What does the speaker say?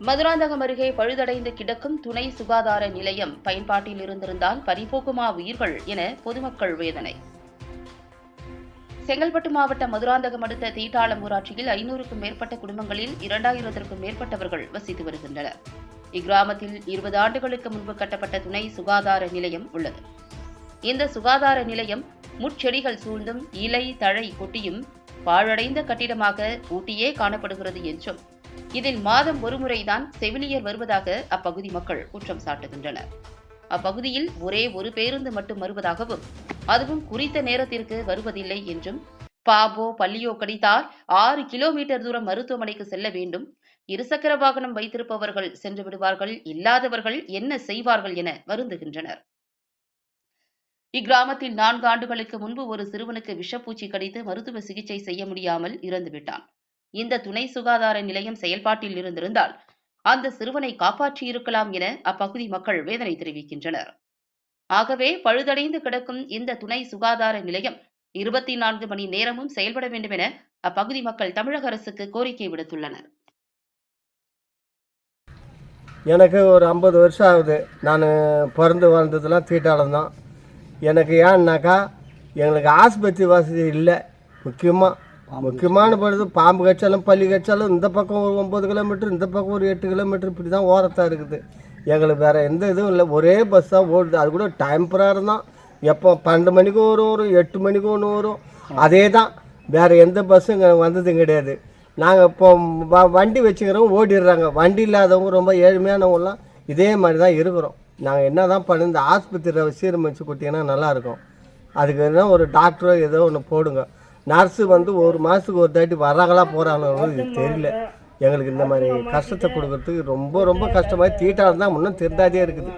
மதுராந்தகம் அருகே பழுதடைந்து கிடக்கும் துணை சுகாதார நிலையம் பயன்பாட்டில் இருந்திருந்தால் பறிபோக்குமா உயிர்கள் என பொதுமக்கள் வேதனை. செங்கல்பட்டு மாவட்டம் மதுராந்தகம் அடுத்த தீட்டாளம் ஊராட்சியில் ஐநூறுக்கும் மேற்பட்ட குடும்பங்களில் இரண்டாயிரத்திற்கும் மேற்பட்டவர்கள் வசித்து வருகின்றனர். இக்கிராமத்தில் இருபது ஆண்டுகளுக்கு முன்பு கட்டப்பட்ட துணை சுகாதார நிலையம் உள்ளது. இந்த சுகாதார நிலையம் முட்செடிகள் சூழ்ந்தும் இலை தழை கொட்டியும் பாழடைந்த கட்டிடமாக ஊட்டியே காணப்படுகிறது என்றும் இதில் மாதம் ஒருமுறைதான் செவிலியர் வருவதாக அப்பகுதி மக்கள் குற்றம் சாட்டுகின்றனர். அப்பகுதியில் ஒரே ஒரு பேருந்து மட்டும் வருவதாகவும் அதுவும் குறித்த நேரத்திற்கு வருவதில்லை என்றும் பாபோ பள்ளியோ கடித்தால் ஆறு கிலோமீட்டர் தூரம் மருத்துவமனைக்கு செல்ல வேண்டும் இருசக்கர வாகனம் வைத்திருப்பவர்கள் சென்று விடுவார்கள் இல்லாதவர்கள் என்ன செய்வார்கள் என வருந்துகின்றனர். இக்கிராமத்தில் நான்கு ஆண்டுகளுக்கு முன்பு ஒரு சிறுவனுக்கு விஷப்பூச்சி கடித்து மருத்துவ சிகிச்சை செய்ய முடியாமல் இறந்துவிட்டான். இந்த துணை சுகாதார நிலையம் செயல்பாட்டில் இருந்திருந்தால் அந்த சிறுவனை காப்பாற்றி இருக்கலாம் என அப்பகுதி மக்கள் வேதனை தெரிவிக்கின்றனர். ஆகவே பழுதடைந்து கிடக்கும் இந்த துணை சுகாதார நிலையம் இருபத்தி நான்கு மணி நேரமும் செயல்பட வேண்டும் என அப்பகுதி மக்கள் தமிழக அரசுக்கு கோரிக்கை விடுத்துள்ளனர். எனக்கு ஒரு ஐம்பது வருஷம் ஆகுது. நான் பிறந்து வளர்ந்ததுலாம் தீட்டாளம் தான். எனக்கு ஏன்னாக்கா எங்களுக்கு ஆஸ்பத்திரி வசதி இல்லை முக்கியமாக முக்கியமான பொழுது பாம்பு கட்சாலும் பள்ளி கட்சாலும் இந்த பக்கம் ஒரு ஒம்பது கிலோமீட்டர் இந்த பக்கம் ஒரு எட்டு கிலோமீட்டர் இப்படி தான் ஓரத்தான் இருக்குது. எங்களுக்கு வேறு எந்த இதுவும் இல்லை. ஒரே பஸ் தான் ஓடுது. அது கூட டெம்பரர் தான். எப்போ? பன்னெண்டு மணிக்கு ஒரு வரும் எட்டு மணிக்கு ஒன்று வரும். அதே தான் வேறு எந்த பஸ்ஸும் இங்கே வந்ததும் கிடையாது. நாங்கள் இப்போ வ- வண்டி வச்சுக்கிறவங்க ஓடிடுறாங்க. வண்டி இல்லாதவங்க ரொம்ப ஏழ்மையானவங்களாம் இதே மாதிரி தான் இருக்கிறோம். நாங்கள் என்ன தான் பண்ண இந்த ஆஸ்பத்திரியை சீரமைச்சு கொடுத்தீங்கன்னா நல்லாயிருக்கும் அதுக்கு என்ன ஒரு டாக்டரோ ஏதோ ஒன்று போடுங்க. நர்ஸு வந்து ஒரு மாதத்துக்கு ஒரு தாட்டி வர்றாங்களா போகிறாங்களோ இது தெரியல. எங்களுக்கு இந்த மாதிரி கஷ்டத்தை கொடுக்கறதுக்கு ரொம்ப ரொம்ப கஷ்டமாக தீட்டாக தான் இன்னும் தெரிந்தாதே இருக்குது.